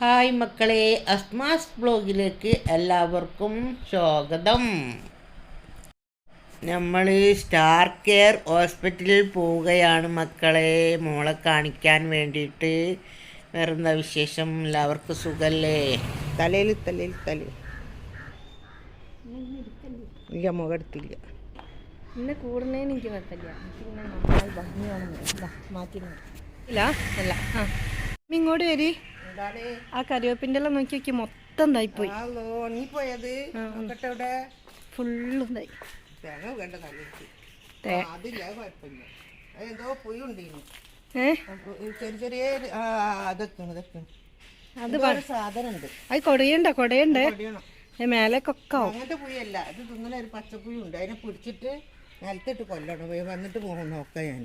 Hi മക്കളെ അസ്മാസ് ബ്ലോഗിലേക്ക് എല്ലാവർക്കും സ്വാഗതം. നമ്മൾ സ്റ്റാർ കെയർ ഹോസ്പിറ്റലിൽ പോവുകയാണ് മക്കളെ. മോളെ കാണിക്കാൻ വേണ്ടിയിട്ട്. വേറെന്താ വിശേഷം? എല്ലാവർക്കും സുഖല്ലേ? തലയിൽ തലയിൽ തല ഇല്ല മുഖെടുത്തില്ല ഇന്ന് കൂടുന്നതിന് എനിക്ക് കുഴപ്പമില്ല. പിന്നെ നന്നായി മാറ്റി. ഇല്ല അല്ല ആ. ഇങ്ങോട്ട് വരി. ആ കറിവേപ്പിന്റെ എല്ലാം നോക്കി നോക്കി മൊത്തം ഇതായിപ്പോയി. ഹലോ നീ പോയത്? നോക്കട്ടെ ഇവിടെ ഫുള്ളും ഇതായി. തേങ്ങ വേണ്ട അതില്ല കുഴപ്പമില്ല. അതെന്തോ ചെറിയ ചെറിയ ആ, അതൊക്കെയാണ് ഇതൊക്കെയാണ് അത് ഉണ്ട് അത് കൊടയണ്ട? കൊടയണ്ട? മേലേക്കൊക്കെ അങ്ങനത്തെ പുഴിയല്ല. ഇത് തിന്നണ ഒരു പച്ചപ്പുഴുണ്ട് അതിനെ പിടിച്ചിട്ട് നിലത്തിട്ട് കൊല്ലണം. പോയി വന്നിട്ട് പോകും നോക്കാം ഞാൻ.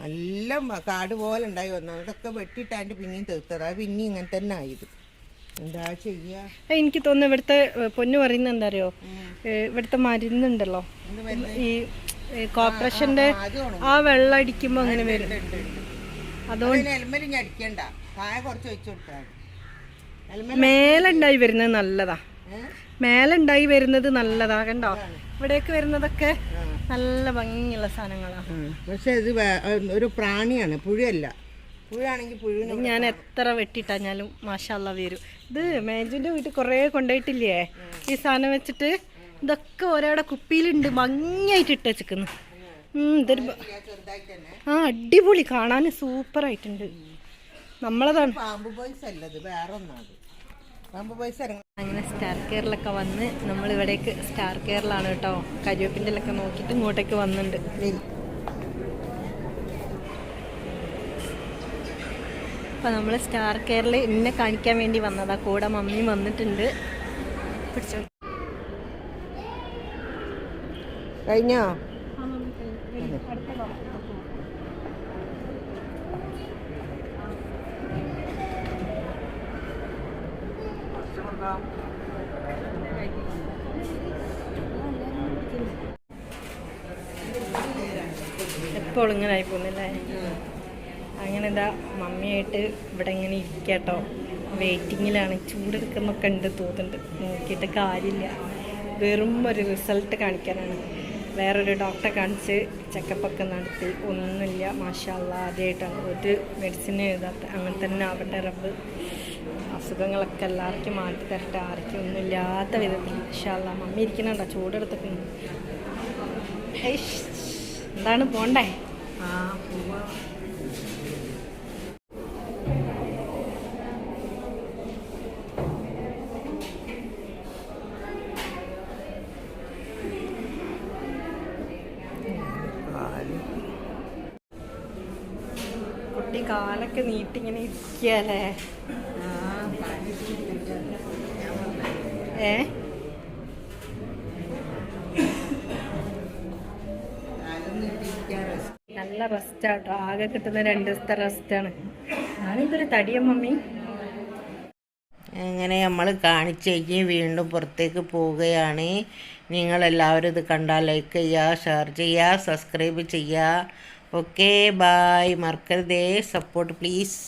നല്ല കാട് പോലെ ഉണ്ടായി വന്നു. അതൊക്കെ വെട്ടിയിട്ടാണ്ട് പിന്നെയും തീർത്തത്. അത് പിന്നെയും ഇങ്ങനെ തന്നെ ആയത്. എന്താ ചെയ്യാ? എനിക്ക് തോന്നുന്നു ഇവിടുത്തെ പൊന്ന് പറയുന്നത് എന്താ അറിയോ ഇവിടുത്തെ മരുന്നുണ്ടല്ലോ. ഈ കോർപ്പറേഷന്റെ ആ, വെള്ളം അടിക്കുമ്പോ അങ്ങനെ വരും. അതുകൊണ്ട് ഹെൽമെറ്റ് ഞാൻ അടിക്കണ്ട. താഴെ കുറച്ച് വെച്ച് കൊടുത്താൽ ഹെൽമെറ്റ് മേലുണ്ടായി വരുന്നത് നല്ലതാ. മേലുണ്ടായി വരുന്നത് നല്ലതാ കണ്ടോ? ഇവിടേക്ക് വരുന്നതൊക്കെ നല്ല ഭംഗിയുള്ള സാധനങ്ങളാണ് പക്ഷെ ഇത് ഒരു പ്രാണിയാണ് പുഴയല്ല പുഴയാണെങ്കിൽ പുഴ ഞാൻ എത്ര വെട്ടിട്ടാഞ്ഞാലും മാഷാല്ല വരും. ഇത് മേജുന്റെ വീട്ടിൽ കുറേ കൊണ്ടുപോയിട്ടില്ലേ? ഈ സാധനം വെച്ചിട്ട് ഇതൊക്കെ ഓരോടെ കുപ്പിയിലുണ്ട് ഭംഗിയായിട്ട് ഇട്ട് വെച്ചിരിക്കുന്നു. ഇതൊരു ആ അടിപൊളി. കാണാൻ സൂപ്പർ ആയിട്ടുണ്ട് നമ്മളതാണ്. പാമ്പ് ബോയ്സ് അല്ലത് വേറെ ഒന്നാണ് പാമ്പ് ഇറങ്ങി അങ്ങനെ സ്റ്റാർ കെയറിലൊക്കെ വന്ന് നമ്മൾ ഇവിടേക്ക് സ്റ്റാർ കെയറിലാണ് കേട്ടോ. കരിവേപ്പിന്റെ ഒക്കെ നോക്കിയിട്ട് ഇങ്ങോട്ടേക്ക് വന്നിട്ടുണ്ട് അപ്പോൾ നമ്മൾ സ്റ്റാർ കെയറിൽ ഇന്നെ കാണിക്കാൻ വേണ്ടി വന്നതാ. കൂടെ മമ്മിയും വന്നിട്ടുണ്ട്. പിടിച്ചോ. കഴിഞ്ഞോ? എപ്പോഴും ഇങ്ങനെ ആയി പോകുന്നില്ലേ? അങ്ങനെ എന്താ മമ്മിയായിട്ട് ഇവിടെ ഇങ്ങനെ ഇരിക്കട്ടോ വെയിറ്റിങ്ങിലാണ്. ചൂടെടുക്കുന്നൊക്കെ ഉണ്ട് തോന്നുന്നുണ്ട്. നോക്കിയിട്ട് കാര്യമില്ല. വെറും ഒരു റിസൾട്ട് കാണിക്കാനാണ്. വേറൊരു ഡോക്ടറെ കാണിച്ച് ചെക്കപ്പൊക്കെ നടത്തി. ഒന്നുമില്ല. മാഷാല്ല ആദ്യമായിട്ടാണ്. ഒരു മെഡിസിൻ എഴുതാത്ത അങ്ങനെ തന്നെ ആവട്ടെ റബ്ബ്. അസുഖങ്ങളൊക്കെ എല്ലാവർക്കും മാറ്റി തരട്ടെ ആർക്കും ഒന്നുമില്ലാത്ത വിധത്തിൽ. ഇഷാല്ല മമ്മി ഇരിക്കണണ്ട ചൂടെടുത്തൊക്കെ. എന്താണ് പോണ്ടേ? ആ കുട്ടി കാലൊക്കെ നീട്ടിങ്ങനെ ഇരിക്കല്ലേ ഏ? നല്ല റെസ്റ്റാട്ടോ ആകെ കിട്ടുന്ന രണ്ട് ദിവസത്തെ റെസ്റ്റാണ് ഞാനിതൊരു തടിയ മമ്മി. അങ്ങനെ നമ്മൾ കാണിച്ചേക്ക് വീണ്ടും പുറത്തേക്ക് പോവുകയാണ്. നിങ്ങളെല്ലാവരും ഇത് കണ്ടാൽ ലൈക്ക് ചെയ്യുക ഷെയർ ചെയ്യുക സബ്സ്ക്രൈബ് ചെയ്യുക. ഓക്കെ ബായ് മറക്കരുതേ. Support please